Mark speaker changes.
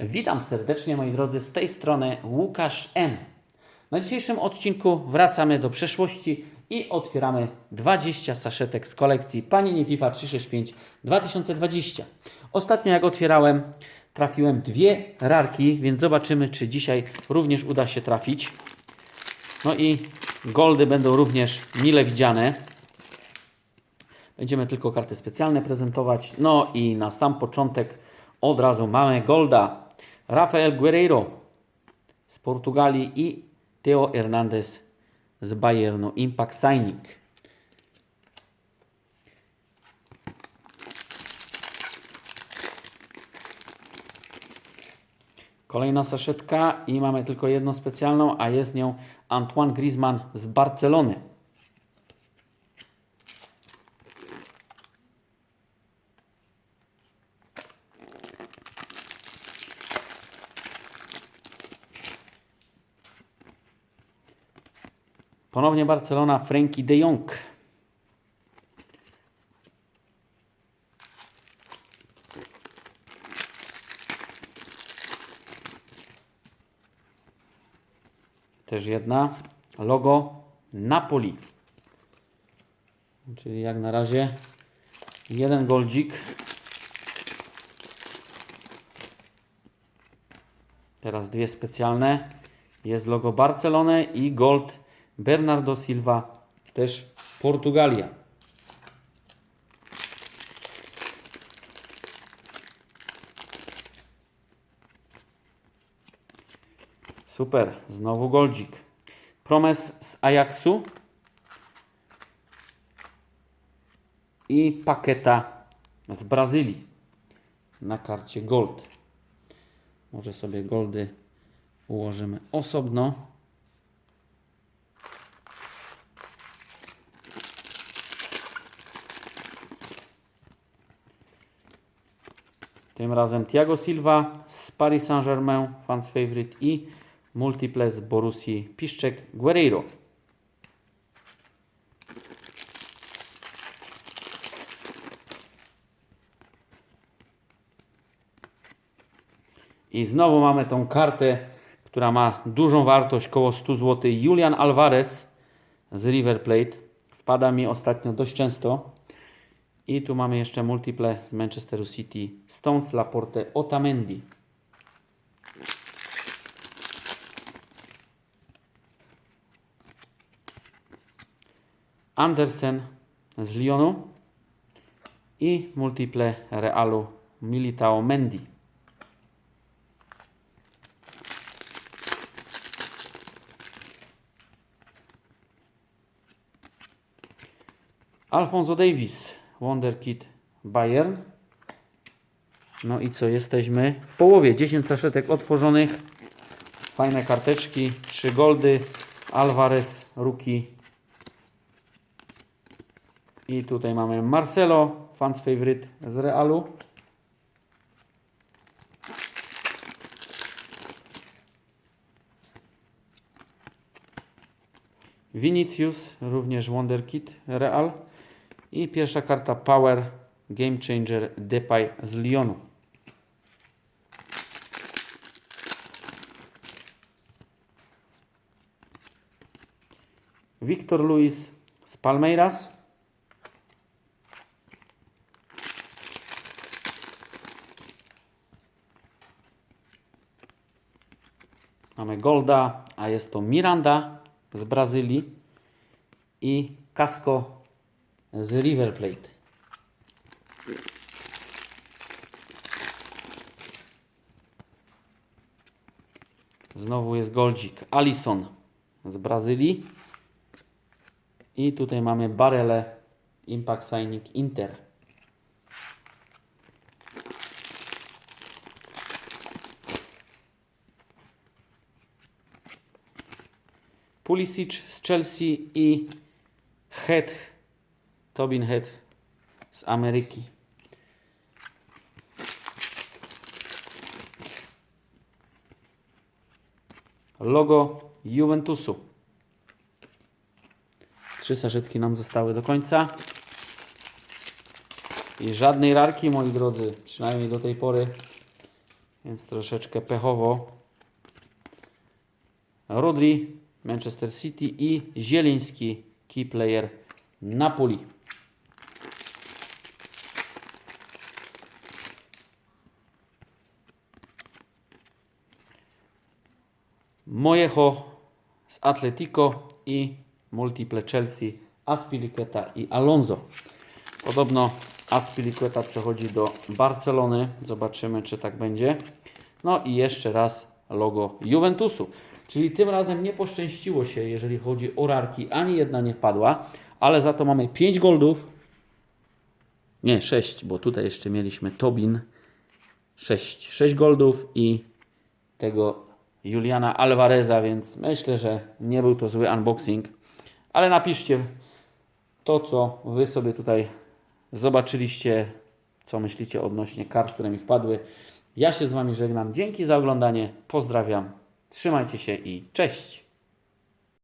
Speaker 1: Witam serdecznie moi drodzy, z tej strony Łukasz M. Na dzisiejszym odcinku wracamy do przeszłości i otwieramy 20 saszetek z kolekcji Panini FIFA 365 2020. Ostatnio jak otwierałem, trafiłem dwie rarki, więc zobaczymy czy dzisiaj również uda się trafić. No i goldy będą również mile widziane. Będziemy tylko karty specjalne prezentować. No i na sam początek od razu mamy Golda. Rafael Guerreiro z Portugalii i Theo Hernandez z Bayernu. Impact Signing. Kolejna saszetka i mamy tylko jedną specjalną, a jest nią Antoine Griezmann z Barcelony. Ponownie Barcelona, Frankie de Jong. Też jedna. Logo Napoli. Czyli jak na razie jeden goldzik. Teraz dwie specjalne. Jest logo Barcelony i gold Bernardo Silva, też Portugalia. Super, znowu goldzik. Promes z Ajaxu i Paketa z Brazylii na karcie gold. Może sobie goldy ułożymy osobno. Tym razem Thiago Silva z Paris Saint-Germain, fans favorite i multiple z Borussii Piszczek Guerreiro. I znowu mamy tą kartę, która ma dużą wartość, około 100 zł. Julian Alvarez z River Plate. Wpada mi ostatnio dość często. I tu mamy jeszcze multiple z Manchesteru City. Stones, Laporte, Otamendi. Andersen z Lyonu i multiple Realu Militao Mendy. Alfonso Davis, Wonderkid Bayern. No i co, jesteśmy w połowie. 10 saszetek otworzonych. Fajne karteczki, 3 goldy, Alvarez, Ruki. I tutaj mamy Marcelo, fans favorite z Realu. Vinicius, również Wonderkid Real. I pierwsza karta Power Game Changer Depay z Lyonu. Victor Luis z Palmeiras. Mamy Golda, a jest to Miranda z Brazylii i Casco z River Plate. Znowu jest goldzik. Alison z Brazylii. I tutaj mamy Barele Impact Signing Inter. Pulisic z Chelsea i Head Tobin Head z Ameryki. Logo Juventusu. Trzy saszetki nam zostały do końca. I żadnej rarki, moi drodzy, przynajmniej do tej pory Więc troszeczkę pechowo. Rodri, Manchester City i Zieliński, key player Napoli. Mojecho z Atletico i Multiple Chelsea, Aspilicueta i Alonso. Podobno Aspilicueta przechodzi do Barcelony. Zobaczymy, czy tak będzie. No i jeszcze raz logo Juventusu. Czyli tym razem nie poszczęściło się, jeżeli chodzi o rarki. Ani jedna nie wpadła, ale za to mamy 5 goldów. Nie, 6, bo tutaj jeszcze mieliśmy Tobin. 6, 6 goldów i tego Juliana Alvareza, więc myślę, że nie był to zły unboxing. Ale napiszcie to, co Wy sobie tutaj zobaczyliście, co myślicie odnośnie kart, które mi wpadły. Ja się z Wami żegnam. Dzięki za oglądanie. Pozdrawiam. Trzymajcie się i cześć.